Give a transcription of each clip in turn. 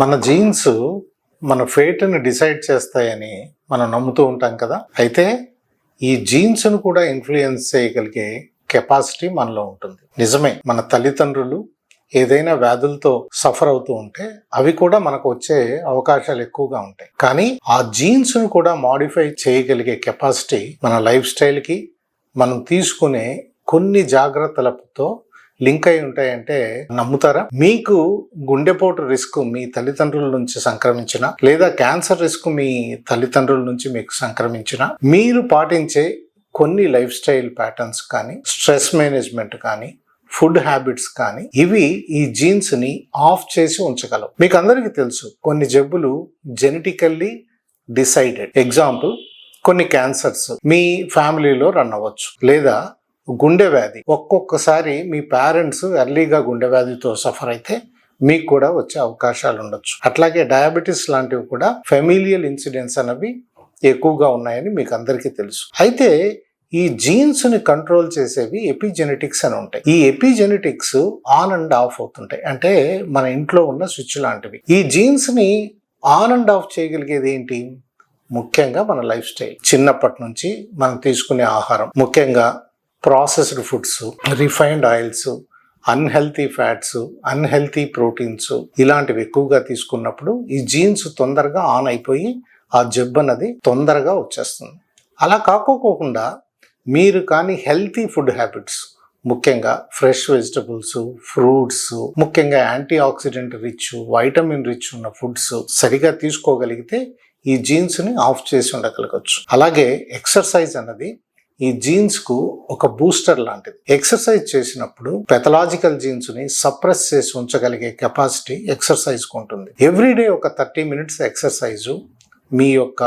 మన జీన్స్ మన ఫేట్ని డిసైడ్ చేస్తాయని మనం నమ్ముతూ ఉంటాం కదా. అయితే ఈ జీన్స్ను కూడా ఇన్ఫ్లుయెన్స్ చేయగలిగే కెపాసిటీ మనలో ఉంటుంది. నిజమే మన తల్లిదండ్రులు ఏదైనా వ్యాధులతో సఫర్ అవుతూ ఉంటే అవి కూడా మనకు వచ్చే అవకాశాలు ఎక్కువగా ఉంటాయి. కానీ ఆ జీన్స్ను కూడా మాడిఫై చేయగలిగే కెపాసిటీ మన లైఫ్ స్టైల్కి మనం తీసుకునే కొన్ని జాగ్రత్తలతో లింక్ అయి ఉంటాయంటే నమ్ముతారా? మీకు గుండెపోటు రిస్క్ మీ తల్లిదండ్రుల నుంచి సంక్రమించిన లేదా క్యాన్సర్ రిస్క్ మీ తల్లిదండ్రుల నుంచి మీకు సంక్రమించిన మీరు పాటించే కొన్ని లైఫ్ స్టైల్ ప్యాటర్న్స్ కానీ స్ట్రెస్ మేనేజ్మెంట్ కానీ ఫుడ్ హ్యాబిట్స్ కానీ ఇవి ఈ జీన్స్ని ఆఫ్ చేసి ఉంచగలవు. మీకు అందరికీ తెలుసు కొన్ని జబ్బులు జెనెటికల్లీ డిసైడెడ్. ఎగ్జాంపుల్ కొన్ని క్యాన్సర్స్ మీ ఫ్యామిలీలో రన్ అవ్వచ్చు. లేదా గుండె వ్యాధి. ఒక్కొక్కసారి మీ పేరెంట్స్ ఎర్లీగా గుండె వ్యాధితో సఫర్ అయితే మీకు కూడా వచ్చే అవకాశాలు ఉండొచ్చు. అట్లాగే డయాబెటీస్ లాంటివి కూడా ఫెమిలియల్ ఇన్సిడెంట్స్ అనేవి ఎక్కువగా ఉన్నాయని మీకు అందరికీ తెలుసు. అయితే ఈ జీన్స్ని కంట్రోల్ చేసేవి ఎపిజెనెటిక్స్ అని ఉంటాయి. ఈ ఎపిజెనెటిక్స్ ఆన్ అండ్ ఆఫ్ అవుతుంటాయి. అంటే మన ఇంట్లో ఉన్న స్విచ్ లాంటివి. ఈ జీన్స్ని ఆన్ అండ్ ఆఫ్ చేయగలిగేది ఏంటి? ముఖ్యంగా మన లైఫ్ స్టైల్. చిన్నప్పటి నుంచి మనం తీసుకునే ఆహారం. ముఖ్యంగా processed foods refined oils unhealthy fats unhealthy proteins ఇలాంటివి ఎక్కువగా తీసుకున్నప్పుడు ఈ జీన్స్ తొందరగా ఆన్ అయిపోయి ఆ జబ్బు అన్నది తొందరగా వచ్చేస్తుంది. అలా కాకోకుండా మీరు కానీ హెల్తీ ఫుడ్ హ్యాబిట్స్ ముఖ్యంగా ఫ్రెష్ వెజిటబుల్స్ ఫ్రూట్స్ ముఖ్యంగా anti oxidant rich vitamin rich ఉన్న ఫుడ్స్ సరిగా తీసుకోగలిగితే ఈ జీన్స్ని ఆఫ్ చేసి ఉండగలగచ్చు. అలాగే ఎక్సర్సైజ్ అన్నది ఈ జీన్స్కు ఒక బూస్టర్ లాంటిది. ఎక్సర్సైజ్ చేసినప్పుడు పెథలాజికల్ జీన్స్ని సప్రెస్ చేసి ఉంచగలిగే కెపాసిటీ ఎక్సర్సైజ్కు ఉంటుంది. ఎవ్రీడే ఒక థర్టీ మినిట్స్ ఎక్సర్సైజ్ మీ యొక్క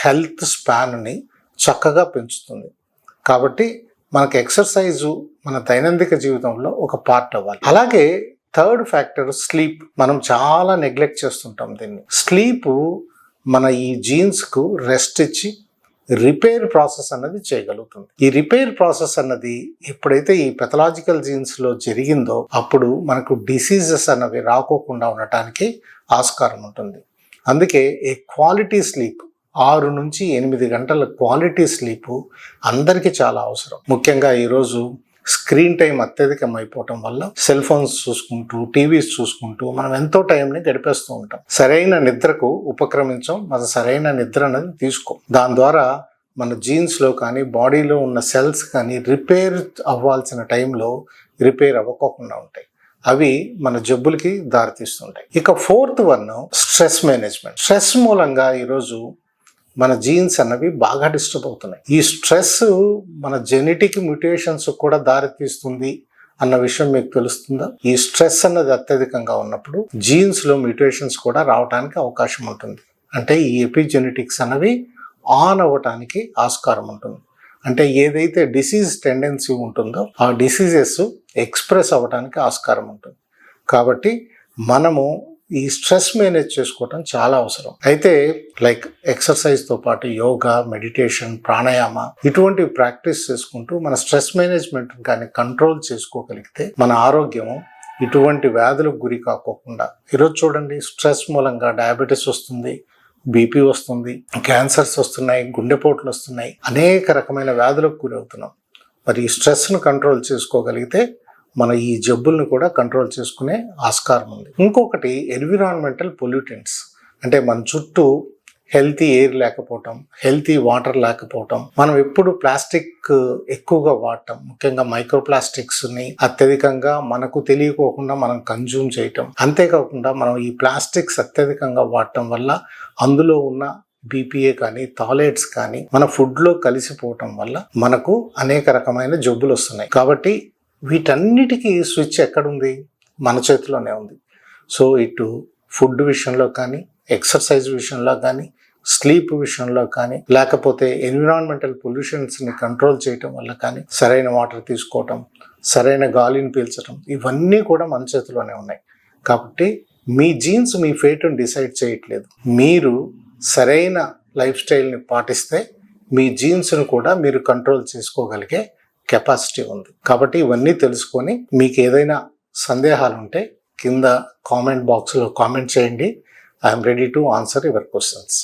హెల్త్ స్పాన్ని చక్కగా పెంచుతుంది. కాబట్టి మనకు ఎక్సర్సైజు మన దైనందిక జీవితంలో ఒక పార్ట్ అవ్వాలి. అలాగే థర్డ్ ఫ్యాక్టర్ స్లీప్ మనం చాలా నెగ్లెక్ట్ చేస్తుంటాం దీన్ని. స్లీప్ మన ఈ జీన్స్కు రెస్ట్ ఇచ్చి రిపేర్ ప్రాసెస్ అన్నది చేయగలుగుతుంది. ఈ రిపేర్ ప్రాసెస్ అన్నది ఎప్పుడైతే ఈ పెథలాజికల్ జీన్స్లో జరిగిందో అప్పుడు మనకు డిసీజెస్ అన్నవి రాకోకుండా ఉండటానికి ఆస్కారం ఉంటుంది. అందుకే ఏ క్వాలిటీ స్లీప్ ఆరు నుంచి ఎనిమిది గంటల క్వాలిటీ స్లీపు అందరికీ చాలా అవసరం. ముఖ్యంగా ఈరోజు స్క్రీన్ టైం అత్యధికం అయిపోవటం వల్ల సెల్ ఫోన్స్ చూసుకుంటూ టీవీస్ చూసుకుంటూ మనం ఎంతో టైంని గడిపేస్తూ ఉంటాం. సరైన నిద్రకు ఉపక్రమించం మన సరైన నిద్ర అనేది తీసుకో. దాని ద్వారా మన జీన్స్లో కానీ బాడీలో ఉన్న సెల్స్ కానీ రిపేర్ అవ్వాల్సిన టైంలో రిపేర్ అవ్వకోకుండా ఉంటాయి. అవి మన జబ్బులకి దారితీస్తుంటాయి. ఇక fourth one stress management. Stress మూలంగా ఈరోజు మన జీన్స్ అన్నవి బాగా డిస్టర్బ్ అవుతున్నాయి. ఈ స్ట్రెస్ మన జెనెటిక్ మ్యూటేషన్స్ కూడా దారితీస్తుంది అన్న విషయం మీకు తెలుస్తుందా? ఈ స్ట్రెస్ అన్నది అత్యధికంగా ఉన్నప్పుడు జీన్స్లో మ్యూటేషన్స్ కూడా రావడానికి అవకాశం ఉంటుంది. అంటే ఈ ఎపిజెనెటిక్స్ అన్నవి ఆన్ అవ్వటానికి ఆస్కారం ఉంటుంది. అంటే ఏదైతే డిసీజ్ టెండెన్సీ ఉంటుందో ఆ డిసీజెస్ ఎక్స్ప్రెస్ అవ్వడానికి ఆస్కారం ఉంటుంది. కాబట్టి మనము ఈ స్ట్రెస్ మేనేజ్ చేసుకోవటం చాలా అవసరం. అయితే లైక్ ఎక్సర్సైజ్తో పాటు యోగా మెడిటేషన్ ప్రాణాయామ ఇటువంటి ప్రాక్టీస్ చేసుకుంటూ మన స్ట్రెస్ మేనేజ్మెంట్ కానీ కంట్రోల్ చేసుకోగలిగితే మన ఆరోగ్యం ఇటువంటి వ్యాధులకు గురి కాకోకుండా ఈరోజు చూడండి స్ట్రెస్ మూలంగా డయాబెటీస్ వస్తుంది బీపీ వస్తుంది క్యాన్సర్స్ వస్తున్నాయి గుండెపోట్లు వస్తున్నాయి అనేక రకమైన వ్యాధులకు గురవుతున్నాం. మరి ఈ స్ట్రెస్ను కంట్రోల్ చేసుకోగలిగితే మన ఈ జబ్బుల్ని కూడా కంట్రోల్ చేసుకునే ఆస్కారం ఉంది. ఇంకొకటి ఎన్విరాన్మెంటల్ పొల్యూటెంట్స్ అంటే మన చుట్టూ హెల్తీ ఎయిర్ లేకపోవటం హెల్తీ వాటర్ లేకపోవటం మనం ఎప్పుడు ప్లాస్టిక్ uh, ఎక్కువగా వాడటం ముఖ్యంగా మైక్రో ప్లాస్టిక్స్ని అత్యధికంగా మనకు తెలియకోకుండా మనం కన్జ్యూమ్ చేయటం. అంతేకాకుండా మనం ఈ ప్లాస్టిక్స్ అత్యధికంగా వాడటం వల్ల అందులో ఉన్న బీపీఏ కానీ థాలేట్స్ కానీ మన ఫుడ్లో కలిసిపోవటం వల్ల మనకు అనేక రకమైన జబ్బులు వస్తున్నాయి. కాబట్టి వీటన్నిటికీ స్విచ్ ఎక్కడుంది? మన చేతిలోనే ఉంది. సో ఇటు ఫుడ్ విషయంలో కానీ ఎక్సర్సైజ్ విషయంలో కానీ స్లీప్ విషయంలో కానీ లేకపోతే ఎన్విరాన్మెంటల్ పొల్యూషన్స్ని కంట్రోల్ చేయటం వల్ల కానీ సరైన వాటర్ తీసుకోవటం సరైన గాలిని పీల్చడం ఇవన్నీ కూడా మన చేతిలోనే ఉన్నాయి. కాబట్టి మీ జీన్స్ మీ ఫేట్ని డిసైడ్ చేయట్లేదు. మీరు సరైన లైఫ్ స్టైల్ని పాటిస్తే మీ జీన్స్ను కూడా మీరు కంట్రోల్ చేసుకోగలిగే కెపాసిటీ ఉంది. కాబట్టి ఇవన్నీ తెలుసుకొని మీకు ఏదైనా సందేహాలు ఉంటే కింద కామెంట్ బాక్స్లో కామెంట్ చేయండి. I'm ready to answer your questions.